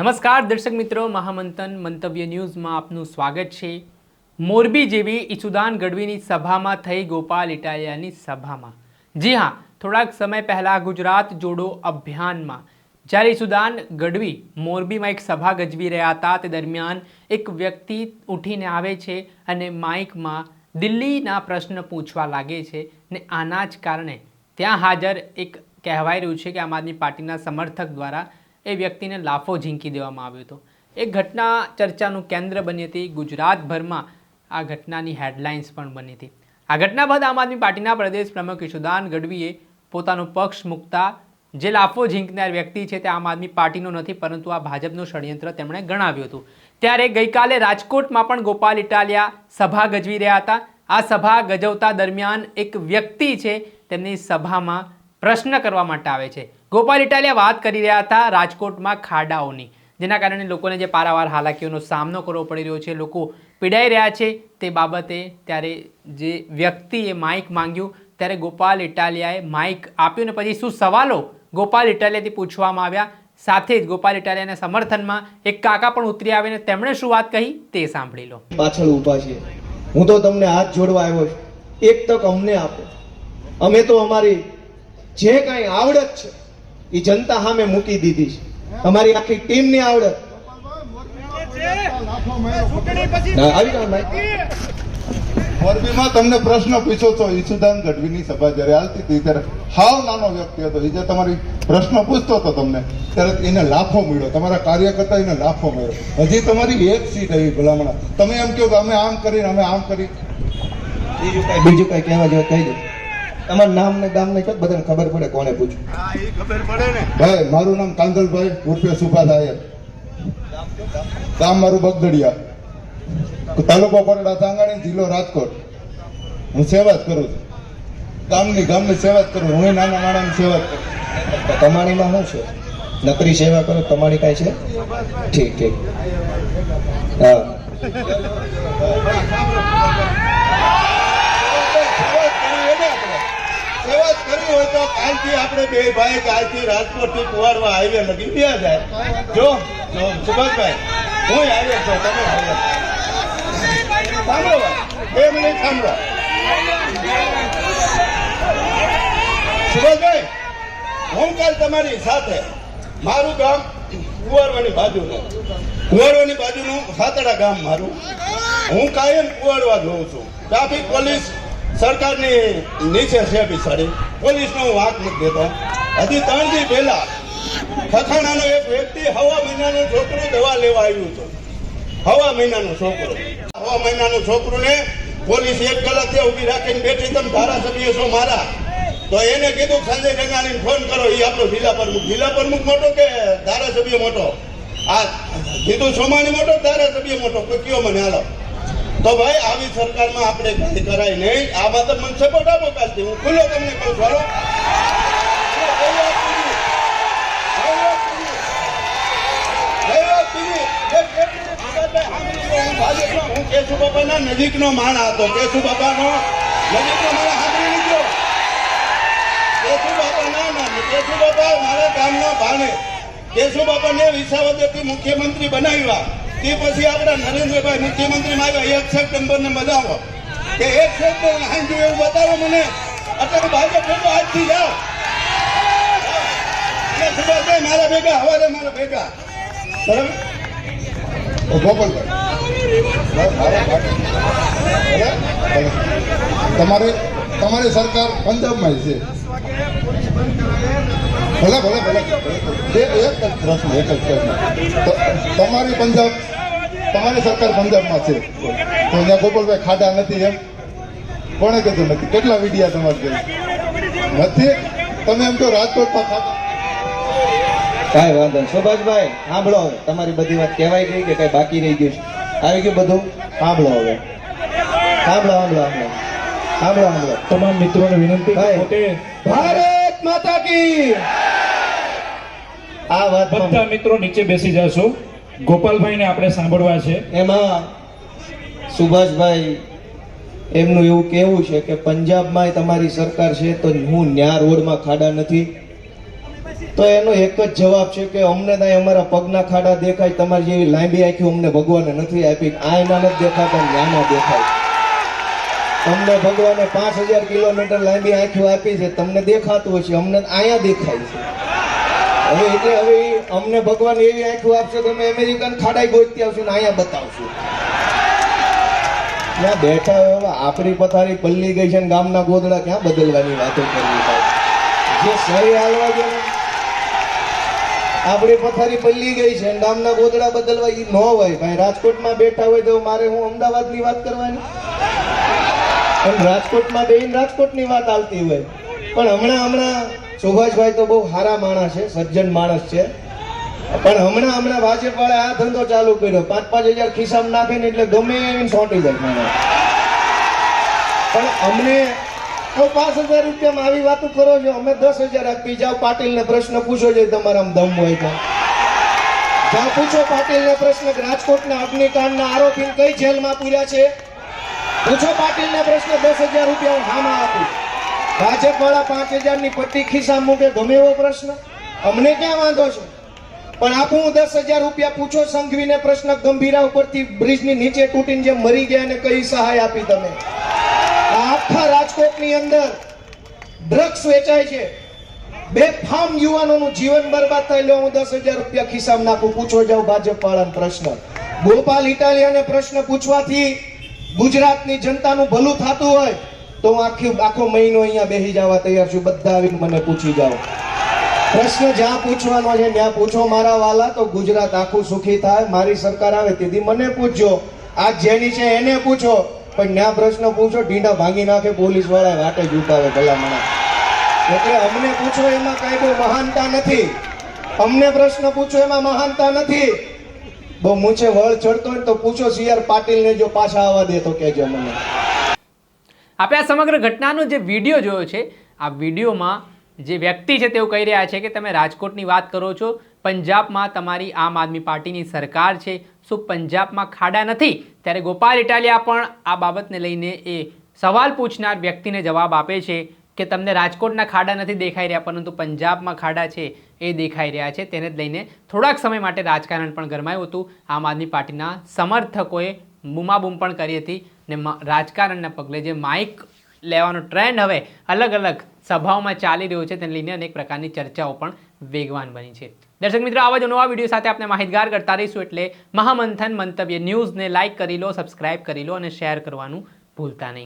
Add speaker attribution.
Speaker 1: નમસ્કાર દર્શક મિત્રો, મહામંથન મંતવ્ય ન્યૂઝમાં આપનું સ્વાગત છે. મોરબી જેવી ઈસુદાન ગઢવીની સભામાં થઈ ગોપાલ ઇટાલિયાની સભામાં. જી હા, થોડાક સમય પહેલા ગુજરાત જોડો અભિયાનમાં. જ્યારે ઈસુદાન ગઢવી મોરબીમાં એક સભા ગજવી રહ્યા હતા, તે દરમિયાન એક વ્યક્તિ ઉઠીને આવે છે અને માઇકમાં દિલ્હીના પ્રશ્ન પૂછવા લાગે છે ને આના જ કારણે ત્યાં હાજર એક કહેવાય રહ્યું છે કે આમ આદમી પાર્ટીના સમર્થક દ્વારા એ વ્યક્તિને લાફો ઝીંકી દેવામાં આવ્યો હતો. એ ઘટના ચર્ચાનું કેન્દ્ર બની હતી. ગુજરાતભરમાં આ ઘટનાની હેડલાઇન્સ પણ બની હતી. આ ઘટના બાદ આમ આદમી પાર્ટીના પ્રદેશ પ્રમુખ યશુદાન ગઢવીએ પોતાનો પક્ષ મૂકતા જે લાફો ઝીંકનાર વ્યક્તિ છે તે આમ આદમી પાર્ટીનો નથી, પરંતુ આ ભાજપનું ષડયંત્ર તેમણે ગણાવ્યું હતું. ત્યારે ગઈકાલે રાજકોટમાં પણ ગોપાલ ઇટાલિયા સભા ગજવી રહ્યા હતા. આ સભા ગજવતા દરમિયાન એક વ્યક્તિ છે, તેમની સભામાં પ્રશ્ન કરવા માટે આવે છે. ગોપાલ ઇટાલિયા વાત કરી રહ્યા હતા રાજકોટમાં ખાડાઓની, જેના કારણે લોકોને જે પારાવાર હાલાકીઓનો સામનો કરવો પડી રહ્યો છે, લોકો પીડાઈ રહ્યા છે, તે બાબતે ત્યારે જે વ્યક્તિએ માઇક માંગ્યું, ત્યારે ગોપાલ ઇટાલિયાએ માઇક આપ્યું ને પછી શું સવાલો ગોપાલ ઇટાલિયાથી પૂછવામાં આવ્યા. સાથે જ ગોપાલ ઇટાલિયાના સમર્થનમાં એક કાકા પણ ઉતરી આવીને તેમણે શું વાત કહી તે સાંભળી લો.
Speaker 2: પાછળ ઊભા છે હું તો તમને હાથ જોડવા આવ્યો છું. એક તક અમને આપો. અમે તો અમારી જે કાંઈ આવડત છે એ જનતા સામે મૂકી દીધી છે. અમારી આખી ટીમની આવડત. હા, આવી
Speaker 3: મોરબીમાં તમને પ્રશ્ન પૂછો છો ઈસુદાન ગઢવીની સભા જ્યારે હાલતી હતી ત્યારે હાવ નાનો વ્યક્તિ હતો. એ જે તમારી પ્રશ્ન પૂછતો હતો તમને ત્યારે એને લાફો મળ્યો. તમારા કાર્યકર્તા એને લાફો મળ્યો. હજી તમારી એક સીટ આવી ભલામણા. તમે એમ કહો કે અમે આમ કરીને અમે આમ કરી.
Speaker 2: બીજું કઈ બીજું કઈ કહેવા જેવું કહી દો તમારું નામ ને ગામ ને કહો બધાને ખબર પડે કોને પૂછ્યું.
Speaker 3: ભાઈ મારું નામ કાંદલભાઈ ઉર્ફે સુભાષ આયર ગામ મારું બગદડિયા. તાલુકો કોરડા તાંગાણી જિલ્લો રાજકોટ. હું સેવા જ કરું છું. ગામની ગામની સેવા જ કરું હું નાના માણાની સેવા જ કરું
Speaker 2: તમારીમાં શું છે? નકરી સેવા કરો તમારી કાંઈ છે? ઠીક ઠીક. હા.
Speaker 3: સેવા જ કરવી હોય તો કાલથી આપણે બે ભાઈ કાલથી રાજકોટથી કુવાડવા હાઈવે લગી બે જાય જો જો, સુભાષભાઈ, હું હાઈવે છો, તમે હાઈવે સાંભળો. બે મિનિટ સાંભળો. સુભાષભાઈ, હું કાલ તમારી સાથે, મારું ગામ કુવાડવાની બાજુનું કુવાડવાની બાજુનું સાતડા ગામ મારું. હું કાયમ કુવાડવા જોઉં છું. ટ્રાફિક પોલીસ સરકારની નીચે છે બિચારી. પોલીસનો હું વાંક નથી દેતો. હજી ત્રણ દી પહેલા ખખાણાનો એક વ્યક્તિ હવા મહિનાનો છોકરો દવા લેવા આવ્યું હતું. હવા મહિનાનો છોકરો. હવા મહિનાનો છોકરોને પોલીસ એક કલાક ત્યાં ઊભી રાખીને બેઠી, તમે ધારાસભ્ય છો મારા. તો એને કીધું, સંજય રંગાણીને ફોન કરો એ આપણો જિલ્લા પ્રમુખ. જિલ્લા પ્રમુખ મોટો કે ધારાસભ્ય મોટો? આ કીધું, સોમાણી મોટો ધારાસભ્ય મોટો? કયો મને, હાલો. તો ભાઈ, આવી સરકારમાં આપણે કઈ કરાય નહીં. આ વાત મને સપોર્ટ આપો કાલથી હું ખુલ્લો તમને કહું છું હું કેશુ બાપાના નજીકનો માણસ હતો. કેશુ બાપાનો નજીકનો સાંભળી લીધો. કેશુ બાપાના ના કેશુ બાપા મારા ગામના ભાણે. કેશુ બાપાને વિસાવદરથી મુખ્યમંત્રી બનાવ્યા. તે પછી આપણા નરેન્દ્રભાઈ મુખ્યમંત્રીમાં આવ્યા, એક સપ્ટેમ્બર ને બતાવો કે એક સપ્ટેમ્બર હાંજુ એવું બતાવો મને, અત્યારે ભાજપ ભેગો આજથી જાઓ. સુભાષભાઈ મારા ભેગા હવારે મારા ભેગા. બરાબર? તમારે, તમારી સરકાર પંજાબમાં છે. ભલે ભલે ભલે એક જ પ્રશ્ન, એક જ પ્રશ્ન. તમારી પંજાબ તમારી સરકાર પંજાબમાં છે. તો અહીંયા ગોપાલભાઈ ખાડા નથી એમ. કોણે કીધું નથી? કેટલા વિડિયા તમારે જોઈ? નથી? તમે એમ કહો રાજકોટમાં ખાડા
Speaker 2: કાંઈ વાંધો સુભાષભાઈ સાંભળો હવે. તમારી બધી વાત કહેવાય ગઈ કે કઈ બાકી રહી ગયું છે. આવી ગયું બધું? સાંભળો હવે. સાંભળો સાંભળો સાંભળો. સાંભળો સાંભળો.
Speaker 4: તમામ મિત્રોને વિનંતી.
Speaker 2: ભારત માતા કી! આ વાત
Speaker 4: બધા મિત્રો નીચે બેસી જશો. ગોપાલભાઈને આપણે સાંભળવા છે.
Speaker 2: એમાં સુભાષભાઈ એમનું એવું કહેવું છે કે પંજાબમાં તમારી સરકાર છે તો હું ન્યા રોડમાં ખાડા નથી. તો એનો એક જ જવાબ છે કે અમને ત્યાં અમારા પગના ખાડા દેખાય, તમારી જેવી લાંબી આંખી અમને ભગવાને નથી આપી. આ એના નથી દેખાતા નાના દેખાય. તમને ભગવાને પાંચ હજાર કિલોમીટર લાંબી આંખીઓ આપી છે, તમને દેખાતું હશે, અમને અહીંયા દેખાય છે. હવે એટલે હવે અમને ભગવાન એવી આંખો આપશે તો અમે અમેરિકન ખાડાઈ ગોતતી આવશું ને અહીંયા બતાવશું. ત્યાં બેઠા હોય આપણી પથારી પલ્લી ગઈ છે ને ગામના ગોદડા ક્યાં બદલવાની વાતો કરવી જે સહી હાલવા જોઈએ આપણી પથારી પલ્લી ગઈ છે ગામના ગોદડા બદલવા ઈ ન હોય. ભાઈ, રાજકોટમાં બેઠા હોય તો મારે હું અમદાવાદની વાત કરવાની? પણ રાજકોટમાં બેહીને રાજકોટની વાત આવતી હોય. પણ હમણાં હમણાં, સુભાષભાઈ તો બહુ સારા માણસ છે, સજ્જન માણસ છે. પણ હમણાં હમણાં ભાજપ વાળા આ ધંધો ચાલુ કર્યો. પાંચ પાંચ હજાર ખિસ્સામાં નાખીને એટલે ગમે એમ સોંટી જાય. મને પણ અમને તો પાંચ હજાર રૂપિયામાં આવી વાતો કરો છો. અમે દસ હજાર આપી જાઓ પાટીલને પ્રશ્ન પૂછો છે. તમારા દમ હોય તો. જાઓ પૂછો પાટીલને પ્રશ્ન. રાજકોટના અગ્નિકાંડના આરોપીને કઈ જેલમાં પૂર્યા છે? પૂછો પાટીલને પ્રશ્ન. દસ હજાર રૂપિયા હું હામાં આપું. ભાજપ વાળા પાંચ હજારની પટ્ટી ખિસ્સા મૂકે. ગમે એવો પ્રશ્ન. અમને ક્યાં વાંધો છે? પણ આપું હું દસ હજાર રૂપિયા પૂછો, સંઘવીને પ્રશ્ન ગંભીરા ઉપરથી બ્રિજની નીચે તૂટીને જે મરી ગયા ને કઈ સહાય આપી તમે? આખા રાજકોટની અંદર ડ્રગ્સ વેચાય છે. બે ફામ યુવાનોનું જીવન બરબાદ થાય લો હું દસ હજાર રૂપિયા ખિસ્સામાં નાખું પૂછો જાઉં ભાજપ વાળાને પ્રશ્ન. ગોપાલ ઇટાલિયાને પ્રશ્ન પૂછવાથી ગુજરાતની જનતાનું ભલું થતું હોય, તો હું આખી આખો મહિનો અહીંયા બેસી જવા તૈયાર છું. બધા આવીને મને પૂછી જાઓ. પ્રશ્ન જ્યાં પૂછવાનો છે, ત્યાં પૂછો મારા વાલા, તો ગુજરાત આખું સુખી થાય. મારી સરકાર આવે તેથી મને પૂછજો. આ જેની છે એને પૂછો. પણ ત્યાં પ્રશ્ન પૂછો, ઢીંડા ભાંગી નાખે પોલીસવાળા વાટે જ ઉપાવે ભલામણા. એટલે અમને પૂછો, એમાં કઈ બહુ મહાનતા નથી. અમને પ્રશ્ન પૂછો, એમાં મહાનતા નથી. બહુ મૂછે વળ ચડતો હોય ને તો પૂછો સીઆર પાટીલને જો પાછા આવવા દે તો કહેજો મને.
Speaker 1: આપણે આ સમગ્ર ઘટનાનો જે વીડિયો જોયો છે, આ વિડીયોમાં જે વ્યક્તિ છે તેઓ કહી રહ્યા છે કે તમે રાજકોટની વાત કરો છો, પંજાબમાં તમારી આમ આદમી પાર્ટીની સરકાર છે, શું પંજાબમાં ખાડા નથી? ત્યારે ગોપાલ ઇટાલિયા પણ આ બાબતને લઈને એ સવાલ પૂછનાર વ્યક્તિને જવાબ આપે છે કે તમને રાજકોટના ખાડા નથી દેખાઈ રહ્યા, પરંતુ પંજાબમાં ખાડા છે એ દેખાઈ રહ્યા છે. તેને જ લઈને થોડાક સમય માટે રાજકારણ પણ ગરમાયું હતું. આમ આદમી પાર્ટીના સમર્થકોએ બૂમાબૂમ પણ કરી હતી ને રાજકારણના પગલે જે માઇક લેવાનો ટ્રેન્ડ હવે અલગ અલગ સભાઓમાં ચાલી રહ્યો છે, તેને લઈને અનેક પ્રકારની ચર્ચાઓ પણ વેગવાન બની છે. દર્શક મિત્રો, આવા જ નવા વીડિયો સાથે આપણે માહિતગાર કરતા રહીશું એટલે મહામંથન મંતવ્ય ન્યૂઝને લાઇક કરી લો, સબસ્ક્રાઇબ કરી લો અને શેર કરવાનું ભૂલતા નહીં.